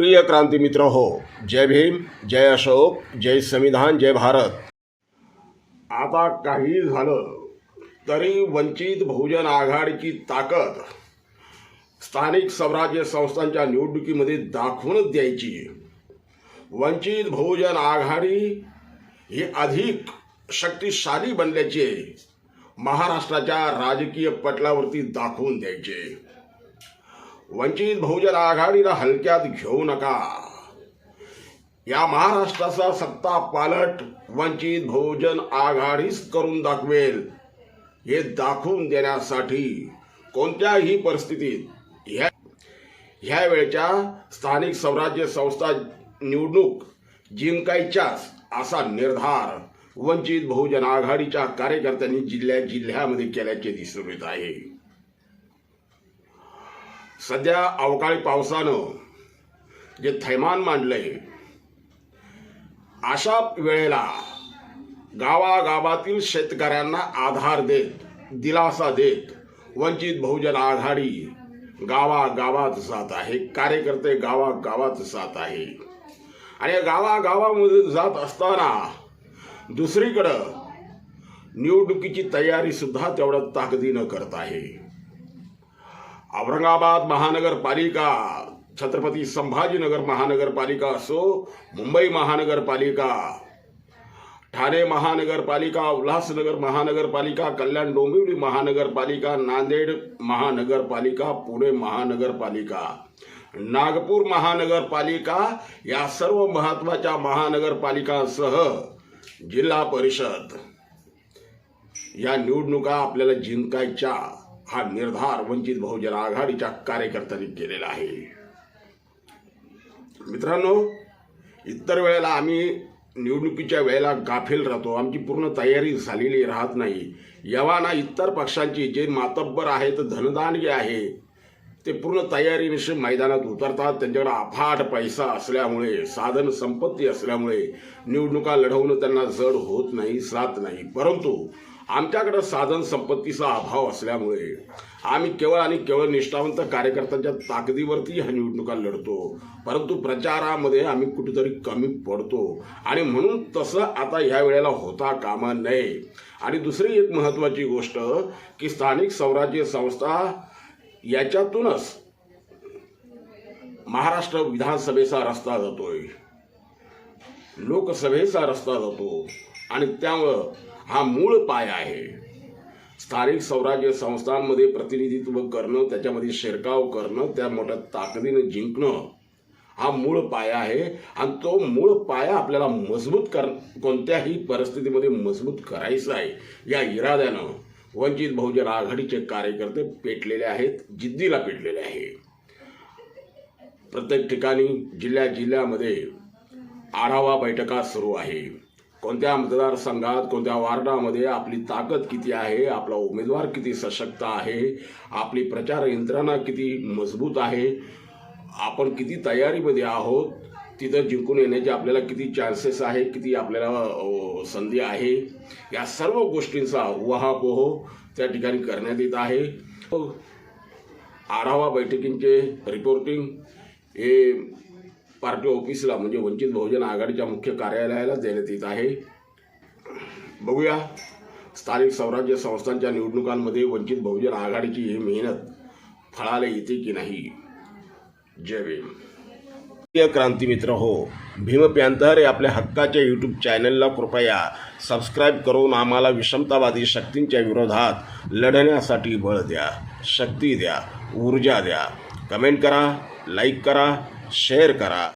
प्रिय क्रांती मित्र हो जय भीम जय अशोक जय संविधान जय भारत. आता काही झालं तरी वंचित बहुजन आघाडीची ताकद स्थानिक स्वराज्य संस्थांच्या निवडणुकीमध्ये दाखवूनच द्यायची. वंचित बहुजन आघाडी ही अधिक शक्तिशाली बनल्याचे महाराष्ट्राच्या राजकीय पटलावरती दाखवून द्यायचे. वंचित बहुजन आघाडीला हलक्यात घेऊ नका. या महाराष्ट्राचा सत्ता पालट वंचित बहुजन आघाडीच करून दाखवेल. हे दाखवून देण्यासाठी कोणत्याही परिस्थितीत ह्या ह्या वेळच्या स्थानिक स्वराज्य संस्था निवडणूक जिंकायच्याच असा निर्धार वंचित बहुजन आघाडीच्या कार्यकर्त्यांनी जिल्ह्या जिल्ह्यामध्ये केल्याचे दिसून येत आहे. सध्या अवकाळी पावसानं जे थैमान मांडलंय अशा वेळेला गावागावातील शेतकऱ्यांना आधार देत दिलासा देत वंचित बहुजन आघाडी गावागावात जात आहे कार्यकर्ते गावागावात जात आहे. आणि या गावागावामध्ये जात असताना दुसरीकडं निवडणुकीची तयारी सुद्धा तेवढ्या ताकदीनं करत आहे. औरंगाबाद महानगरपालिका छत्रपती संभाजीनगर महानगरपालिका असो मुंबई महानगरपालिका ठाणे महानगरपालिका उल्हासनगर महानगरपालिका कल्याण डोंबिवली महानगरपालिका नांदेड महानगरपालिका पुणे महानगरपालिका नागपूर महानगरपालिका या सर्व महत्त्वाच्या महानगरपालिकांसह जिल्हा परिषद. या निवडणुका आपल्याला जिंकायच्या हा निर्धार वंचित बहुजन आघाडीच्या कार्यकर्त्यांनी केलेला आहे. मित्रांनो इतर वेळेला आम्ही निवडणुकीच्या वेळेला गाफील राहतो. आमची पूर्ण तयारी झालेली राहत नाही. यवाना इतर पक्षांची जे मातब्बर आहेत धनदानगी आहे ते पूर्ण तयारीनिशी मैदानात उतरतात. त्यांच्याकडे अफाट पैसा असल्यामुळे साधन संपत्ती असल्यामुळे निवडणुका लढवणं त्यांना जड होत नाही जात नाही. परंतु आमच्याकडं साधन संपत्तीचा अभाव असल्यामुळे आम्ही केवळ आणि केवळ निष्ठावंत कार्यकर्त्यांच्या ताकदीवरती ह्या निवडणुका लढतो. परंतु प्रचारामध्ये आम्ही कुठेतरी कमी पडतो. आणि म्हणून तसं आता ह्या वेळेला होता कामा नये. आणि दुसरी एक महत्त्वाची गोष्ट की स्थानिक स्वराज्य संस्था याच्यातूनच महाराष्ट्र विधानसभेचा रस्ता जातोय. लोकसभेचा रस्ता जातो. आणि त्यामुळं हा मूळ पाय आहे. स्थानिक स्वराज्य संस्थांमध्ये प्रतिनिधित्व करणं त्याच्यामध्ये शिरकाव करणं त्या मोठ्या ताकदीनं जिंकणं हा मूळ पाया आहे आणि तो मूळ पाया आपल्याला मजबूत कर कोणत्याही परिस्थितीमध्ये मजबूत करायचा आहे. या इराद्यानं वंचित बहुजन आघाडीचे कार्यकर्ते पेटलेले आहेत जिद्दीला पेटलेले आहे. प्रत्येक ठिकाणी जिल्ह्या जिल्ह्यामध्ये आढावा बैठका सुरू आहे. कोणत्या मतदारसंघात कोणत्या वार्डामध्ये आपली ताकद किती आहे आपला उमेदवार किती सशक्त आहे आपली प्रचार यंत्रणा किती मजबूत आहे आपण किती तयारीमध्ये आहोत तिथं जिंकून येण्याचे आपल्याला किती चान्सेस आहे किती आपल्याला संधी आहे या सर्व गोष्टींचा उहापोह त्या ठिकाणी करण्यात येत आहे. आढावा बैठकींचे रिपोर्टिंग हे पार्टी ऑफिसला म्हणजे वंचित बहुजन आघाडीच्या मुख्य कार्यालयाला देण्यात येत आहे. बघूया. स्थानिक स्वराज्य संस्थांच्या निवडणुकांमध्ये वंचित बहुजन आघाडीची ही मेहनत फळाला येते की नाही? जय भीम. प्रिय क्रांती मित्र हो भीम पॅन्थर हे आपल्या हक्काच्या यूट्यूब चॅनलला कृपया सबस्क्राईब करून आम्हाला विषमतावादी शक्तींच्या विरोधात लढण्यासाठी बळ द्या शक्ती द्या ऊर्जा द्या. कमेंट करा लाईक करा शेअर करा.